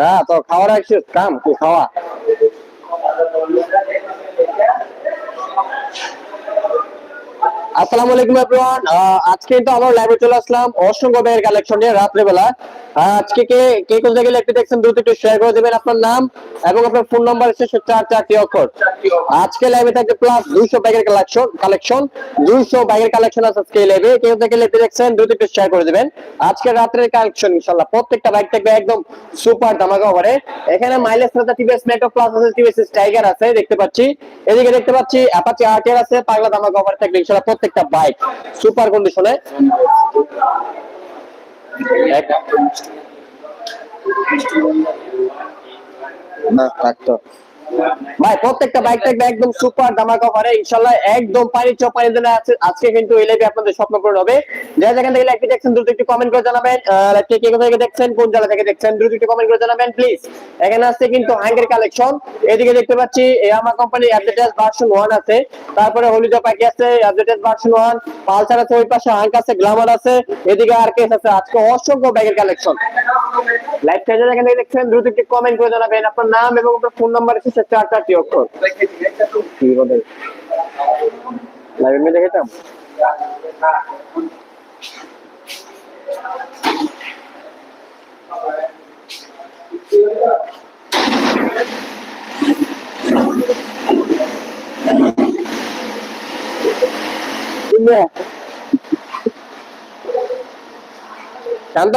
হ্যাঁ তো খাওয়ার আসছিস কাম কি খাওয়া আসসালামু আলাইকুম এভরিওয়ান আজকে তো আমার লাইভে চলে আসলাম। অসংখ্য ব্যাগের কালেকশন নিয়ে রাত্রেবেলা। আহ, আজকে কে কে কোন জায়গায় লিখতে দেখছেন দ্রুত একটু শেয়ার করে দেবেন আপনার নাম এবং আপনার ফোন নাম্বার হচ্ছে চার চারটি অক্ষর। আজকে লাইভে থাকবে প্লাস দুইশো ব্যাগের কালেকশন কালেকশন দুইশো ব্যাগের কালেকশন আছে আজকে লাইভে কেউ থেকে লিখতে দেখছেন, দ্রুত একটু শেয়ার করে দেবেন। আজকে রাত্রের কালেকশন ইনশাল্লাহ। প্রত্যেকটা বাইক থাকবে একদম সুপার ধামাকা ওভারে এখানে মাইলেজ সাথে TVS metro plus TVS tiger tiger আছে, দেখতে পাচ্ছি। এদিকে দেখতে পাচ্ছি অ্যাপাচি আরটিআর আছে, পাগলা ধামাকা ওভারে থাকবে ইনশাল্লাহ প্রত্যেকটা বাইক সুপার কন্ডিশনে না থাকতো ভাই, প্রত্যেকটা বাইক একদম সুপার ধামাকা অফারে ইনশাআল্লাহ একদম পানি চপ পানি দিনে আছে। আজকে কিন্তু আপনাদের স্বপ্ন পূরণ হবে। যারা যেখান থেকে দেখছেন, দ্রুত একটু কমেন্ট করে জানাবেন। লাইভটি কে কোথা থেকে দেখছেন, কোন থেকে দেখছেন, দ্রুত একটু কমেন্ট করে জানাবেন প্লিজ এখানে কিন্তু হাঙ্গের কালেকশন এদিকে দেখতে পাচ্ছি আমার অ্যাডভার্টাইজ ভার্সন 1 আছে। তারপরে পাখি আছে অ্যাডভার্টাইজ ভার্সন 1 পালসার আছে ওই পাশে হাঙ্ক আছে আছে। এদিকে আর কেস আছে? আজকে অসংখ্য ব্যাগের কালেকশন লাইভ যেখানে দেখছেন, দ্রুত একটু কমেন্ট করে জানাবেন। আপনার নাম এবং আপনার ফোন নাম্বার এসে চার চারটি অক্ষর। কি বলে? লাইভে মেয়ে দেখেতাম শান্ত।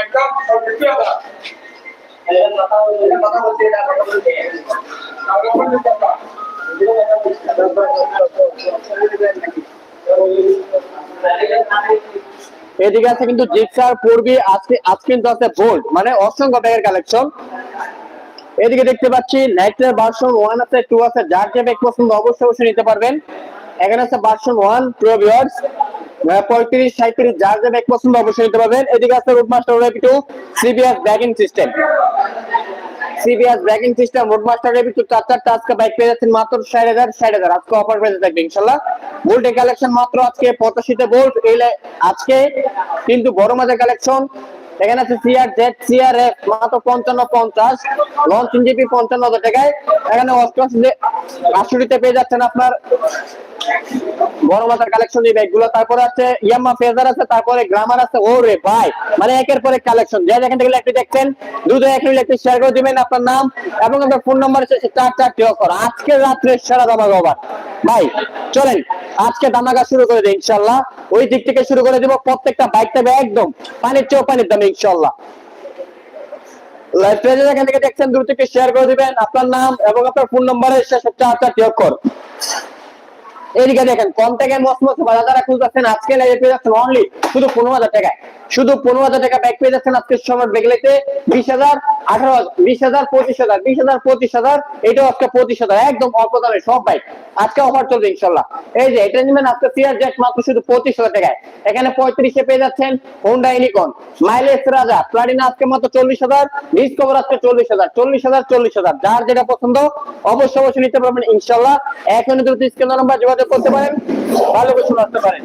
একদম সবকিছু আলাদা কথা বলতে কথা বলতে কথা এদিকে আছে কিন্তু জিক্সার পূর্বী আজকে আজকে কিন্তু আছে বোল্ড মানে অসংখ্য ব্যাগের কালেকশন এদিকে দেখতে পাচ্ছি নাইট্রের ভার্সন ওয়ান আছে টু আছে। যার যে ব্যাগ পছন্দ অবশ্যই অবশ্যই নিতে পারবেন। এখানে আছে ভার্সন ওয়ান প্রো ভিউয়ার্স পঁয়ত্রিশ সাঁত্রিশ যার পছন্দ অবশ্যই নিতে পারবেন। এদিকে আছে রুটমাস্টার web two CBS braking system CBS braking system এর ভিতর চার চারটা আজকে বাইক পেয়ে যাচ্ছেন মাত্র ষাট হাজার ষাট হাজার। আজকে অফার পেয়ে থাকবে ইনশাল্লাহ। বোল্টের কালেকশন মাত্র আজকে পঁচাশিতে বোল্ট আজকে, কিন্তু বড় মাঝের কালেকশন এখানে আছে সিআর জেড সিআর এফ মাত্র পঞ্চান্ন পঞ্চাশ। লঞ্চ পঞ্চান্ন হাজার টাকায়। এখানে পেয়ে যাচ্ছেন আপনার বড় মাথার কালেকশন এই ব্যাগগুলো তারপরে আছে ইয়ামা ফেজার আছে, তারপরে গ্রামার আছে। ও রে ভাই মানে একের পর কালেকশন যে যেখান থেকে একটি দেখছেন, দ্রুত এক একটি শেয়ার করে দিবেন আপনার নাম এবং আপনার ফোন নাম্বার আছে চার চারটি অফার আজকে রাত্রে সেরা দামাগা ওভার ভাই, চলেন, আজকে দামাগা শুরু করে দিই, ইনশাল্লাহ। ওই দিক থেকে শুরু করে দিব, প্রত্যেকটা বাইক থাকবে একদম, পানির চেয়েও পানির দামে, ইনশাল্লাহ। লাইভ পেজে যেখান থেকে দেখছেন, দ্রুত একটু শেয়ার করে দিবেন। আপনার নাম এবং আপনার ফোন নাম্বারের শেষ চারটি অক্ষর এদিকে দেখেন, কম থেকে মস্ত মস্ত বাজার যারা খুঁজতেছেন, আজকে লাইভে পেয়ে যাচ্ছেন অনলি শুধু পনেরো হাজার টাকায়। শুধু পনেরো হাজার টাকা ব্যাগ পেয়ে যাচ্ছেন আজকে সময় বেগলেতে বিশ হাজার আঠারো বিশ হাজার পঁচিশ হাজার, বিশ হাজার পঁচিশ হাজার, এটাও আজকে পঁচিশ হাজার, একদম অল্প দামে সব বাইক আজকে অফার চলবে ইনশাল্লাহ। এই যে, এটা নেবেন আজকে সিআর জেট মাত্র শুধু পঁচিশ হাজার টাকায়। এখানে পঁয়ত্রিশে পেয়ে যাচ্ছেন হোন্ডা ইউনিকন মাইলেজ রাজা প্লাটিনা আজকে মাত্র চল্লিশ হাজার ডিসকভার আজকে চল্লিশ হাজার চল্লিশ হাজার চল্লিশ হাজার। যার যেটা পছন্দ, অবশ্যই অবশ্যই নিতে পারবেন ইনশাল্লাহ। এখন দ্রুত স্ক্রিন নাম্বার যোগাযোগ করতে পারেন, ভালো কিছু আসতে পারেন।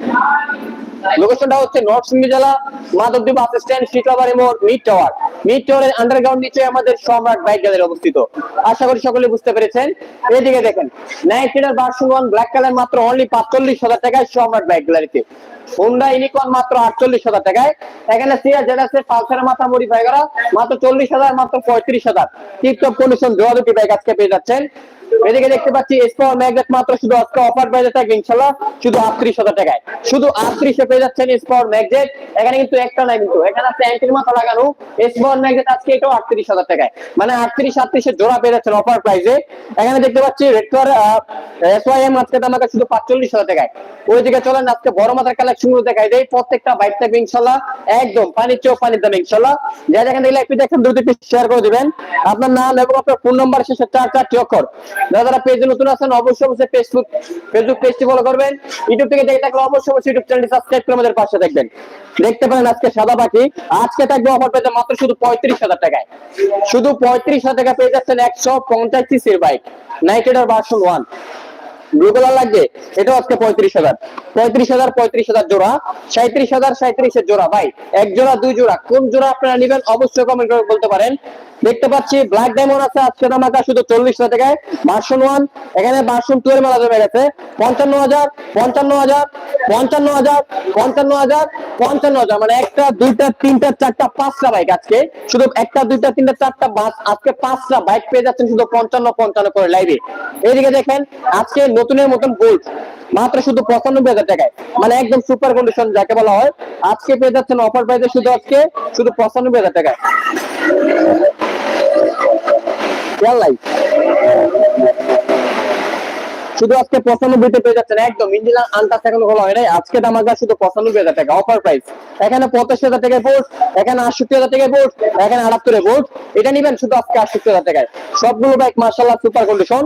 লোকেশনটা হচ্ছে নর্থ সিংড়ি জেলা মাধবদ্বীপ বাস স্ট্যান্ড, শীতলাবাড়ি মোড়, মিড টাওয়ার। মিড টাওয়ারের আন্ডারগ্রাউন্ড নিচে আমাদের সম্রাট বাইক গ্যালারি অবস্থিত। আশা করি সকলে বুঝতে পেরেছেন। এদিকে দেখেন nine seater one black colour মাত্র অনলি পাঁচচল্লিশ হাজার টাকায় সম্রাট বাইক গ্যালারিতে। হোন্ডা ইউনিকর্ন মাত্র আটচল্লিশ হাজার টাকায়। এখানে সিয়া যেটা আছে পালসারের মাথা মডিফাই করা, মাত্র চল্লিশ হাজার, মাত্র পঁয়ত্রিশ হাজার। টিপটপ কন্ডিশন জোয়া দুটি বাইক আজকে পেয়ে যাচ্ছেন। এদিকে দেখতে পাচ্ছি স্পাওয়ার ম্যাগনেট মাত্র শুধু আজকে অফার পেয়ে থাকবে ইনশাল্লাহ শুধু আটত্রিশ হাজার টাকায়। শুধু আটত্রিশে পেয়ে যাচ্ছেন স্পাওয়ার ম্যাগনেট, এখানে কিন্তু একটা নাই কিন্তু, এখানে আছে অ্যান্টির মাথা লাগানো স্পাওয়ার ম্যাগনেট আজকে এটাও আটত্রিশ হাজার টাকায়। মানে আটত্রিশ, আটত্রিশে জোড়া পেয়ে যাচ্ছেন অফার প্রাইসে এখানে দেখতে পাচ্ছি রেড কালার এসওয়াইএম আজকে দাম আছে শুধু পাঁচচল্লিশ হাজার টাকায়। ওইদিকে চলেন, আজকে বড় মাথার কালেকশনগুলো দেখাই দেয় প্রত্যেকটা বাইক থাকবে ইনশাল্লাহ, একদম পানির চেয়েও পানির দাম ইনশাল্লাহ। যা যেখান থেকে একটু দেখেন দ্রুত শেয়ার করে দিবেন। আপনার নাম এবং আপনার ফোন নাম্বার শেষে চার চারটি অক্ষর। যারা পেজে নতুন আছেন, অবশ্যই অবশ্যই ফেসবুক ফেসবুক পেজটি ফলো করবেন। ইউটিউব থেকে দেখে থাকলে অবশ্যই অবশ্যই ইউটিউব চ্যানেলটি সাবস্ক্রাইব করে আমাদের পাশে দেখবেন। দেখতে পারেন আজকে সাদা পাখি। আজকে থাকবে অফার পেতে মাত্র শুধু পঁয়ত্রিশ হাজার টাকায়। শুধু পঁয়ত্রিশ হাজার টাকা পেয়ে যাচ্ছেন একশো পঞ্চাশ সিসির বাইক নাইটেডার ভার্সন ওয়ান ব্লু লাগবে। এটাও আজকে পঁয়ত্রিশ হাজার। পঁয়ত্রিশ হাজার পঁয়ত্রিশ হাজার জোড়া। সাঁত্রিশ হাজার সাঁত্রিশের জোড়া। ভাই, এক জোড়া, দুই জোড়া। কোন জোড়া আপনারা নেবেন অবশ্যই কমেন্ট করে বলতে পারেন। দেখতে পাচ্ছি ব্ল্যাক ডায়মন্ড আছে আজকে দাম আছে শুধু চল্লিশ হাজার টাকায়। ভার্সন ওয়ান এখানে ভার্সন টু এর মেলা জমে গেছে। পঞ্চান্ন হাজার পঞ্চান্ন হাজার পঞ্চান্ন হাজার পঞ্চান্ন হাজার পঞ্চান্ন হাজার। মানে একটা, দুইটা, তিনটা, চারটা, পাঁচটা বাইক আজকে। শুধু একটা, দুইটা, তিনটা, চারটা, বাস। আজকে পাঁচটা বাইক পেয়ে যাচ্ছেন শুধু পঞ্চান্ন পঞ্চান্ন করে লাইভে এইদিকে দেখেন, আজকে নতুনের মতন গোল্ড মাত্র শুধু পঁচানব্বই হাজার টাকায়। মানে একদম সুপার কন্ডিশন যাকে বলা হয়। আজকে পেয়ে যাচ্ছেন অফার প্রাইসে শুধু আজকে, শুধু পঁচানব্বই হাজার টাকায়। খেয়াল শুধু আজকে পঁচানব্বইতে পেয়ে যাচ্ছেন, একদম ইঞ্জিন আনটাস এখনও খোলা হয় নাই। আজকে দাম আছে শুধু পঁচানব্বই হাজার টাকা অফার প্রাইস এখানে পঁচাশি হাজার টাকায় বোর্ড এখানে আটষট্টি হাজার টাকায় বোর্ড এখানে আটাত্তরে বোর্ড এটা নিবেন শুধু আজকে আটষট্টি হাজার টাকায়। সবগুলো বাইক মার্শাল্লাহ সুপার কন্ডিশন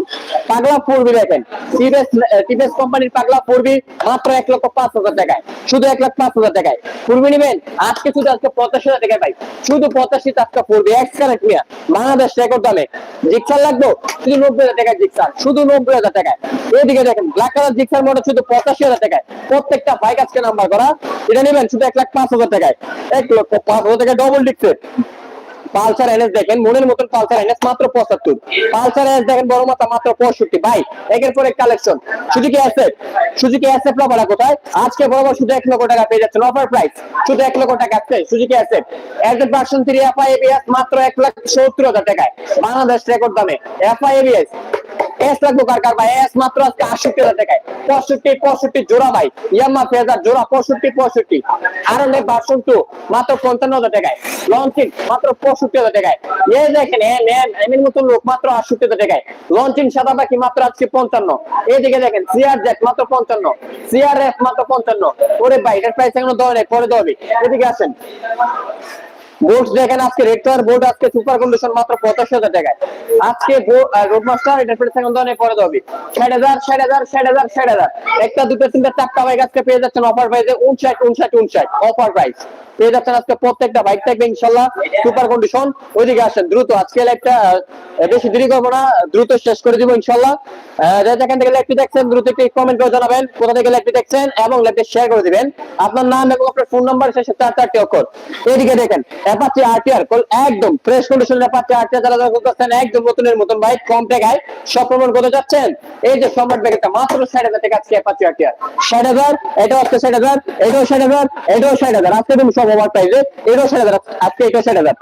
পাগলা পড়বি দেখেন টিভিএস টিভিএস কোম্পানির পাগলা পড়বি মাত্র এক লক্ষ পাঁচ হাজার টাকায়। শুধু এক লাখ পাঁচ হাজার টাকায়। পূর্বি নিবেন, আজকে শুধু আজকে পঁচাশি হাজার টাকায় ভাই শুধু পঁচাশি আজকে পড়বি এক্স কারেন্ট নিয়ে বাংলাদেশ রেকর্ড দামে। জিক্সার লাগবে? শুধু নব্বই হাজার টাকায় জিক্সার। শুধু নব্বই হাজার টাকায়। এদিকে দেখেন ব্ল্যাক কালার জিক্সার মডেল শুধু পঁচাশি হাজার টাকায়। প্রত্যেকটা বাইক আজকে নাম্বার করা। এটা নেবেন শুধু এক লাখ পাঁচ হাজার টাকায়। এক লক্ষ পাঁচ হাজার টাকায় ডবল ডিক্সের পালসার এনএস দেখেন, মনের মতন পালসার এনএস মাত্র পঁচাত্তর। পালসার এনএস দেখেন, বড় মাথা মাত্র পঁয়ষট্টি। একের পর এক collection Suzuki asset Suzuki asset ভাড়া কোথায়? আজকে শুধু এক লক্ষ টাকা পেয়ে যাচ্ছেন। অফার প্রাইস শুধু এক লক্ষ টাকা আছে। Suzuki asset asset version three মাত্র এক লাখ সত্তর হাজার টাকায়। বাংলাদেশ রেকর্ড দামে। এফআই এস লাগবো কার কার ভাই? এস মাত্র আজকে আটষট্টি হাজার টাকায়। পঁয়ষট্টি পঁয়ষট্টি জোড়া ভাই। ইয়াম্মা ফেজার জোড়া, পঁয়ষট্টি পঁয়ষট্টি। আর অনেক ভার্সন টু মাত্র পঞ্চান্ন হাজার টাকায়। লঞ্চিং মাত্র পঁয়ষট্টি হাজার টাকায়। এ দেখেন এমন মতন লোক মাত্র আটষট্টি হাজার টাকায়। লঞ্চিং সাদা বাকি, মাত্র আজকে পঞ্চান্ন। এদিকে দেখেন সিআর জ্যাক মাত্র পঞ্চান্ন। সিআর এফ মাত্র পঞ্চান্ন। ওরে ভাই, এটার প্রাইস এখনও দেওয়া নেই, পরে দেওয়া এদিকে আসেন। বোর্ড দেখেন আজকে বোর্ড আজকে সুপার কন্ডিশন মাত্র হাজার টাকায়। আজকে এটা পরে ষাট হাজার ষাট হাজার ষাট হাজার ষাট হাজার। একটা, দুটো, তিনটা, চারটা বাইক আজকে পেয়ে যাচ্ছেন অফার প্রাইসে উনষাট উনষাট উনষাট। অফার প্রাইস পেয়ে যাচ্ছেন আজকে প্রত্যেকটা বাইক থাকবে, ইনশাল্লাহ। সুপার কন্ডিশন ওইদিকে আসেন, দ্রুত। আজকে বেশি দেরি করব না, দ্রুত শেষ করে দিব, ইনশাল্লাহ। থেকে দেখছেন, দ্রুত একটি কমেন্ট করে জানাবেন, কোথা থেকে লাইভটি দেখছেন, এবং লাইভটি শেয়ার করে দিবেন। আপনার নাম এবং আপনার ফোন নাম্বার শেষে চার চারটি অক্ষর। এদিকে দেখেন অ্যাপাচি আরটিআর একদম ফ্রেশ কন্ডিশনের অ্যাপাচি আরটিআর যারা যারা করতেছেন একদম নতুনের মতন কম করতে যাচ্ছেন। এই যে সম্রাট ব্যাগেরটা, মাত্র ষাট হাজার টাকা আজকে অ্যাপাচি আরটিআর ষাট হাজার ষাট হাজার, এটাও ষাট হাজার, এটাও ষাট হাজার। আজকে তুমি সব ওভার প্রাইসে এটাও ষাট হাজার, আজকে এটাও ষাট হাজার।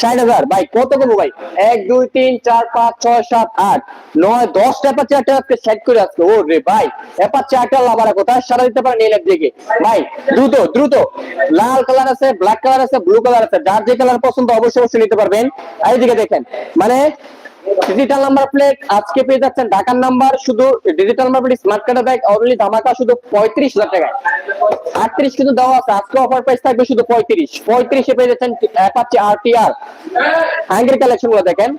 ষাট হাজার কত কমো ভাই? এক, দুই, তিন, চার, পাঁচ, ছয়, সাত, আট, নয় দশটা অ্যাপাচি আরটিআর আজকে সেট করে আজকে। ও রে ভাই অ্যাপাচি আরটিআর লাভারা কোথায়? সারা দিতে পারেন এই ল্যাব দিকে ভাই, দ্রুত দ্রুত। লাল কালার আছে ব্ল্যাক কালার আছে ব্লু কালার আছে যার যে কালার পছন্দ অবশ্যই অবশ্যই নিতে পারবেন। আর এইদিকে দেখেন মানে ডিজিটাল নাম্বার প্লেট আজকে পেয়ে যাচ্ছেন ঢাকার নাম্বার শুধু ডিজিটাল নাম্বার প্লেট স্মার্ট কার্ডের ব্যাগ অনলি ধামাকা শুধু পঁয়ত্রিশ হাজার টাকায়। আটত্রিশ কিন্তু দেওয়া আছে, আজকে অফার প্রাইস থাকবে শুধু পঁয়ত্রিশ। পঁয়ত্রিশে পেয়ে যাচ্ছেন অ্যাপাচি আর টি আর আঙ্গের কালেকশনগুলো দেখেন।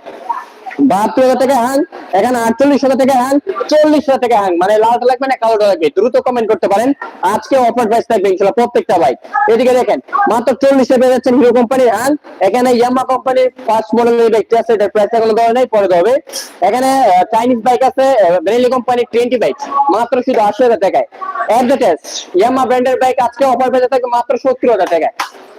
বাহাত্তর হাজার টাকা হ্যাং এখানে আটচল্লিশ হাজার টাকা হ্যাং চল্লিশ হাজার টাকা হ্যাং মানে লালটা লাগবে না কালোটা লাগবে দ্রুত কমেন্ট করতে পারেন। আজকে অফার প্রাইস থাকবে ইনশাল্লাহ প্রত্যেকটা বাইক এদিকে দেখেন, মাত্র চল্লিশে যাচ্ছেন হিরো কোম্পানির হ্যাং এখানে ইয়ামা কোম্পানির ফার্স্ট মডেলের আছে, এটার প্রাইস এখনও দেওয়া নেই, পরে হবে। এখানে চাইনিজ বাইক আছে বেরেলি কোম্পানির টোয়েন্টি বাইক মাত্র শুধু আশি হাজার টাকায়। অ্যাডভার্টাইজ ইয়ামা ব্র্যান্ডের বাইক আজকে অফার পেয়ে থাকবে মাত্র সত্তর হাজার টাকায়।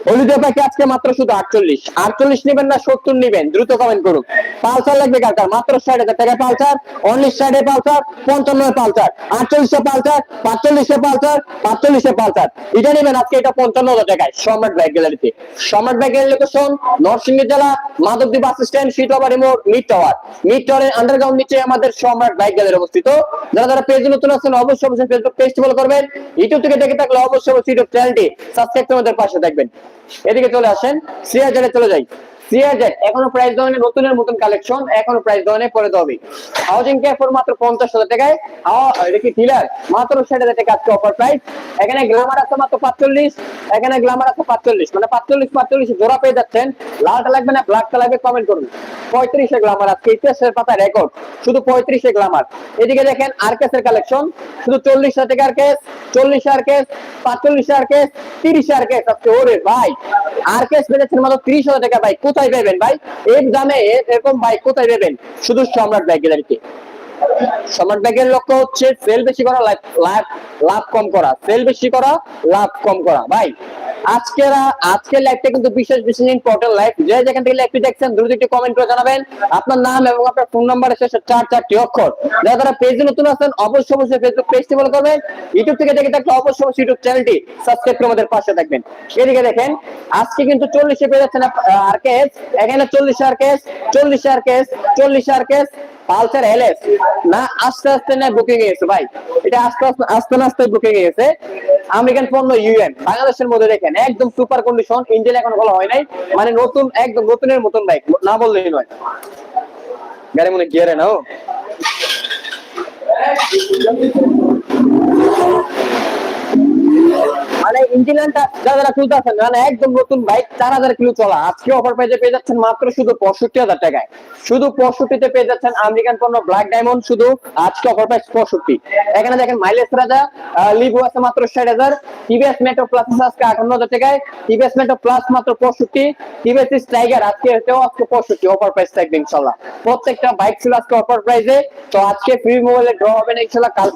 হলুদের পাখি আজকে মাত্র শুধু আটচল্লিশ। আটচল্লিশ নেবেন না, সত্তর নেবেন। দ্রুত কমেন্ট করুন। পালসার লাগবে কার কার? মাত্র ষাট হাজার টাকা পালসার উনিশ ষাটে পালসার, পঞ্চান্ন পালসার, আটচল্লিশে পালসার, পাঁচচল্লিশে পালসার পাঁচচল্লিশে পালসার। এটা নেবেন আজকে এটা পঞ্চান্ন হাজার টাকায়, সম্রাট ব্যাগ গ্যালারিতে। সম্রাট ব্যাগের লোকেশন নরসিংহ জেলা, মাধবদী বাস স্ট্যান্ড শীতলাবাড়ি মোড় মিড টাওয়ার মিড টাওয়ারের আন্ডারগ্রাউন্ড নিচে আমাদের সম্রাট বাইক গ্যালারি অবস্থিত। যারা যারা পেজ নতুন আছেন, অবশ্যই অবশ্যই ফেসবুক পেজটি ফলো করবেন। ইউটিউব থেকে দেখে থাকলে অবশ্যই অবশ্যই ইউটিউব চ্যানেলটি সাবস্ক্রাইব করে আমাদের পাশে থাকবেন। এদিকে চলে আসেন সিআরজেডে চলে যাই। সিআরজেড এখনও প্রাইস নতুনের কালেকশন এখনও প্রাইস পরে দেবে হাউজিং মাত্র পঞ্চাশ হাজার টাকায়। মাত্র ষাট হাজার টাকা আজকে অফার প্রাইস এখানে গ্লামার আছে মাত্র পাঁচচল্লিশ। এখানে গ্লামার আছে পাঁচচল্লিশ। মানে পাঁচচল্লিশ পাঁচচল্লিশ জোড়া পেয়ে যাচ্ছেন। লালটা লাগবে না ব্ল্যাকটা লাগবে কমেন্ট করুন। পঁয়ত্রিশে গ্লামার আজকে ইতিহাসের পাতা রেকর্ড শুধু পঁয়ত্রিশে গ্লামার এদিকে দেখেন আরকেসের কালেকশন শুধু চল্লিশ হাজার টাকার কেস চল্লিশ আর কেস পাঁচচল্লিশ তিরিশ হাজার কেস আজকে। ওরে ভাই আর কেস বেড়েছেন মাত্র ত্রিশ হাজার টাকা। ভাই, কোথায় পাবেন ভাই? এই দামে এরকম বাইক কোথায় পাবেন? শুধু সম্রাট বাইক গ্যালারিতে। সম্রাট ব্যাগের লক্ষ্য হচ্ছে সেল বেশি করা, লাভ লাভ কম করা। সেল বেশি করা, লাভ কম করা। ভাই, আজকের আজকের লাইভটা কিন্তু বিশেষ বিশেষ ইম্পর্টেন্ট লাইভ যে যেখান থেকে লাইভটি দেখছেন, দ্রুত একটি কমেন্ট করে জানাবেন। আপনার নাম এবং আপনার ফোন নাম্বারের শেষে চার, চারটি অক্ষর। যারা যারা পেজে নতুন আছেন, অবশ্যই অবশ্যই ফেসবুক পেজটি ফলো করবেন। ইউটিউব থেকে দেখে থাকলে অবশ্যই অবশ্যই ইউটিউব চ্যানেলটি সাবস্ক্রাইব করে আমাদের পাশে থাকবেন। এদিকে দেখেন, আজকে কিন্তু চল্লিশে পেয়ে যাচ্ছেন আর কেস এখানে চল্লিশ আর কেস চল্লিশ আর কেস চল্লিশ আর কেস পালসার এলএস? না, আস্তে আস্তে না বুকিং গেছে ভাই। এটা আস্তে আস্তে আস্তে আস্তে বুকিং গেছে। আমেরিকান পণ্য ইউএন, বাংলাদেশের মধ্যে দেখেন, একদম সুপার কন্ডিশন ইঞ্জিন এখন বলা হয় নাই। মানে নতুন, একদম নতুনের মতন বাইক না বললেই নয়। গাড়ি মনে গিয়ারে নাও মানে মানে প্রত্যেকটা বাইক ছিল আজকে তো আজকে ড্র হবে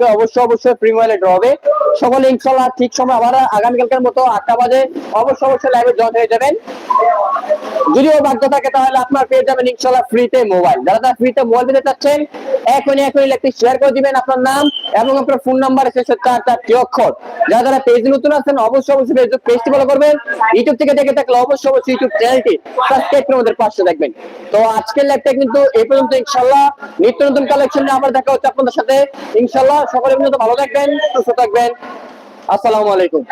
অবশ্যই অবশ্যই ড্র হবে। সকলে ইনশাল্লাহ ঠিক সময় আবার আগামীকালকের মতো আটটা বাজে। অবশ্যই অবশ্যই লাইভে জয়েন হয়ে যাবেন। যদিও ভাগ্য থাকে তাহলে আপনার পেয়ে যাবেন ইনশাল্লাহ ফ্রিতে মোবাইল যারা যারা ফ্রিতে মোবাইল দিতে চাচ্ছেন, এখনই এখনই একটি শেয়ার করে দিবেন আপনার নাম এবং আপনার ফোন নাম্বার শেষে চার চারটি অক্ষর। যারা যারা পেজ নতুন আছেন অবশ্যই অবশ্যই ফেসবুক পেজটি ফলো করবেন। ইউটিউব থেকে দেখে থাকলে অবশ্যই অবশ্যই ইউটিউব চ্যানেলটি সাবস্ক্রাইব করে আমাদের পাশে দেখবেন তো আজকের লাইভটা কিন্তু এই পর্যন্ত ইনশাল্লাহ নিত্য নতুন কালেকশন নিয়ে আবার দেখা হচ্ছে আপনাদের সাথে। ইনশাল্লাহ সকলে পর্যন্ত ভালো থাকবেন, সুস্থ থাকবেন। আসসালামু আলাইকুম।